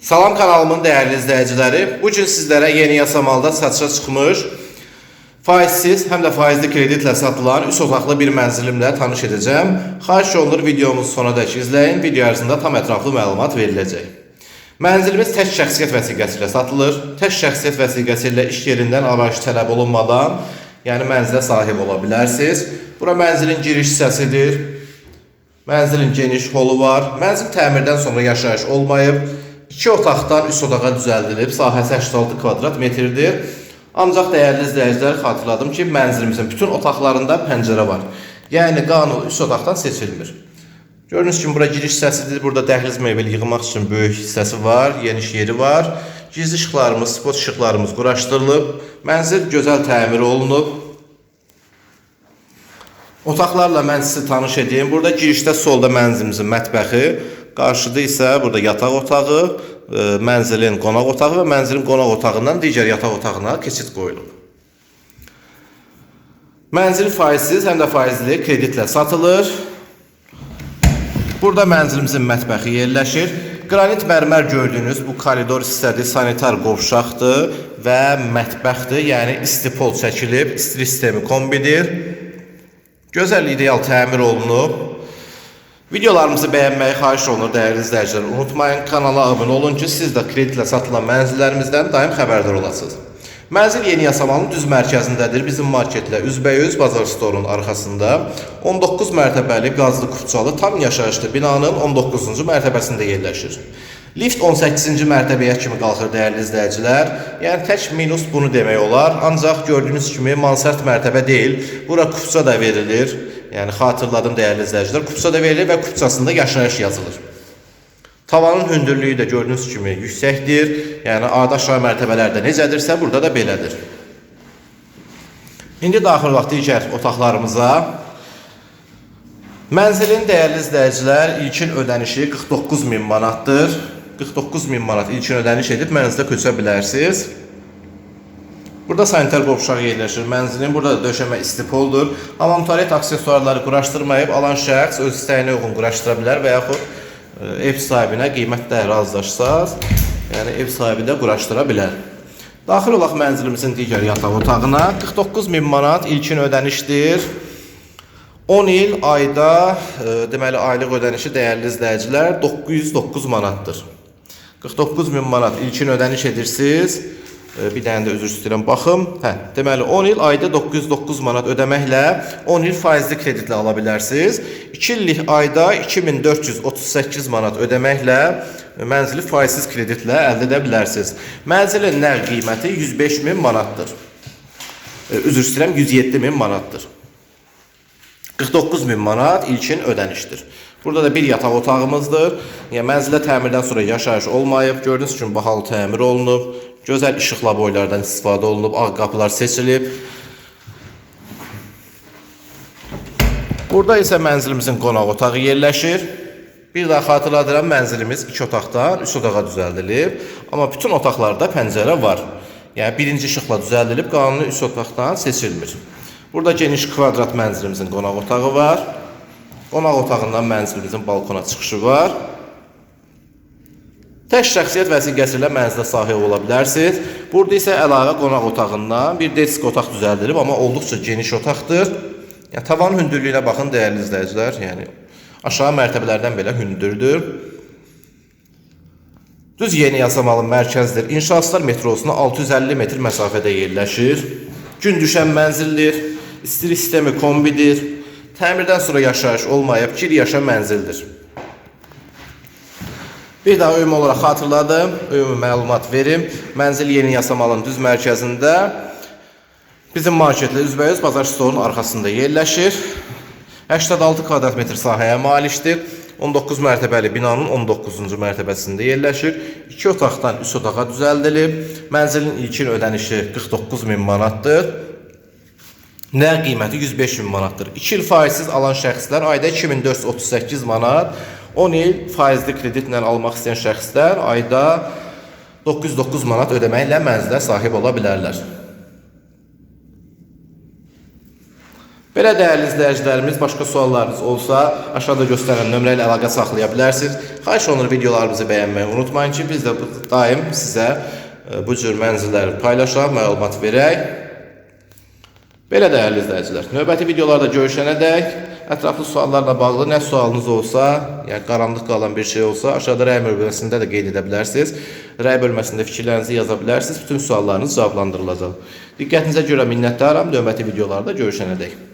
Salam kanalımın değerli izləyiciləri, bu gün sizlərə yeni yasamalda satışa çıxmış faizsiz həm də faizli kreditlə satılan üç otaqlı bir mənzilimlə tanış edəcəm. Xahiş olunur videomuzu sonadək izləyin, video ərzində tam ətraflı məlumat veriləcək. Mənzilimiz tək şəxsiyyət vəsiqəsi ilə satılır. Tək şəxsiyyət vəsiqəsi ilə iş yerindən arayış tələb olunmadan, yəni mənzilə sahib ola bilərsiniz. Bura mənzilin giriş hissəsidir. Mənzilin geniş holu var. Mənzil təmirdən sonra yaşayış olmayıb. 2 otaqdan 3 otağa düzəldilib. Sahəsi 86 kvadrat metrdir. Ancaq dəyərli izləyicilər xatırladım ki, mənzilimizin bütün otaqlarında pəncərə var. Yəni qanun 3 otaqdan seçilmir. Gördüyünüz kimi bura giriş hissəsidir. Burada dəhliz mebeli yığmaq üçün böyük hissəsi var, geniş yeri var. Gizli işıqlarımız, spot işıqlarımız quraşdırılıb. Mənzil gözəl təmir olunub. Otaqlarla mən sizi tanış edeyim. Burada girişdə solda mənzilimizin mətbəxi, qarşıda isə burada yataq otağı, e, mənzilin qonaq otağı və mənzilin qonaq otağından digər yataq otağına keçid qoyulub. Mənzil faizsiz, həm də faizli kreditlə satılır. Burada mənzilimizin mətbəxi yerləşir. Qranit mərmər gördüyünüz bu koridor hissədir, sanitar qovşaqdır və mətbəxdir. Yəni isti pol çəkilib, isti sistemi kombidir. Gözəl ideal təmir olunub. Videolarımızı bəyənməyi xahiş olunur dəyərli izləyicilər. Unutmayın kanala abunə olun ki, siz də kreditlə satılan mənzillərimizdən daim xəbərdar olasınız. Mənzil Yeni Yasamalın düz mərkəzindədir. Bizim marketlə üzbəyüz Bazar Storun arxasında 19 mərtəbəli qazlı kupçalı tam yaşayışlı binanın 19-cu mərtəbəsində yerləşir. Lift 18-ci mərtəbəyə kimi qalxır dəyərli izləyicilər. Yəni tək minus bunu demək olar. Ancaq gördüyünüz kimi mansard mərtəbə deyil. Bura kupça da verilir. Yəni xatırladım dəyərli izləyicilər. Kupça da verilir və kupçasında yaşayış yazılır. Tavanın hündürlüyü də gördüyünüz kimi yüksəkdir. Yəni adi aşağı mərtəbələrdə necədirsə, burada da belədir. İndi daxil olaq digər otaqlarımıza. Mənzilin dəyərli izləyicilər ilkin ödənişi 49 min manatdır. 49 min manat ilkin ödəniş edib mənzilə köçə bilərsiniz. Burada sanitar qovşaq yerləşir. Mənzilin burada da döşəmə istipoldur. Hamam tualet aksesuarları quraşdırmayıb alan şəxs öz istəyinə uyğun quraşdıra bilər və yaxud e, ev sahibinə qiymətdə razılaşsaz, yəni ev sahibi də quraşdıra bilər. Daxil olaq mənzilimizin digər yataq otağına. 49 min manat ilkin ödənişdir. 10 il ayda, e, deməli aylıq ödənişi dəyərli izləyicilər 909 manatdır. 49 min manat ilkin ödəniş edirsiniz. Bir dənə də üzr istəyirəm, baxım. Hə, deməli 10 il ayda 909 manat ödəməklə 10 il faizli kreditlə ala bilərsiniz. 2 illik ayda 2438 manat ödəməklə mənzili faizsiz kreditlə əldə edə bilərsiniz. Mənzilin nəqd qiyməti 105 min manatdır. Üzr istəyirəm, 107 min manatdır. 49 min manat ilkin ödənişdir. Burada da bir yataq otağımızdır. Yəni mənzilə təmirdən sonra yaşayış olmayıb. Gördüyünüz kimi bahalı təmir olunub. Gözəl işıqla boylardan istifadə olunub. Ağ qapılar seçilib. Burada isə mənzilimizin qonaq otağı yerləşir. Bir daha xatırladıram, mənzilimiz 2 otaqdan 3 otağa düzəldilib. Amma bütün otaqlarda pəncərə var. Yəni birinci işıqla düzəldilib, qanuni 3 otaqdan seçilmir. Burada geniş kvadrat mənzilimizin qonaq otağı var. Qonaq otağından mənzilimizin balkona çıxışı var. Tək şəxsiyyət vəsiqəsi ilə mənzilə sahib ola bilərsiniz. Burada isə əlavə qonaq otağından bir desk otaq düzəldilib, amma olduqca geniş otaqdır. Yəni tavan hündürlüyünə baxın dəyərli izləyicilər, yəni aşağı mərtəbələrdən belə hündürdür. Düz Yeni Yasamalın mərkəzidir. İnşaatlar metrosuna 650 metr məsafədə yerləşir. Gün düşən mənzildir. İstilik sistemi kombidir. Təmirdən sonra yaşayış olmayıb, gir yaşa mənzildir. Bir daha ümumi olaraq xatırladım, ümumi məlumat verim. Mənzil Yeni Yasamalın düz mərkəzində bizim marketlə üzbəyüz Bazar Storun arxasında yerləşir. 86 kvadrat metr sahəyə malikdir. 19 mərtəbəli binanın 19-cu mərtəbəsində yerləşir. 2 otaqdan 3 otağa düzəldilib. Mənzilin ilkin ödənişi 49 min manatdır. Nəqd qiyməti 105 min manatdır. 2 il faizsiz alan şəxslər ayda 2438 manat, 10 il faizli kreditlə almaq istəyən şəxslər ayda 909 manat ödəməklə mənzilə sahib ola bilərlər. Belə dəyərli izləyicilərimiz, başqa suallarınız olsa, aşağıda göstərilən nömrə ilə əlaqə saxlaya bilərsiniz. Xahiş olunur videolarımızı bəyənməyi unutmayın ki, biz də daim sizə e, bu cür mənzilləri paylaşaq, məlumat verək. Belə dəyərli izləyicilər, növbəti videolarda görüşənədək ətraflı suallarla bağlı nə sualınız olsa, yəni qaranlıq qalan bir şey olsa, aşağıda rəy bölməsində də qeyd edə bilərsiniz. Rəy bölməsində fikirlərinizi yaza bilərsiniz. Bütün suallarınız cavablandırılacaq. Diqqətinizə görə minnətdaram. Növbəti videolarda görüşənədək.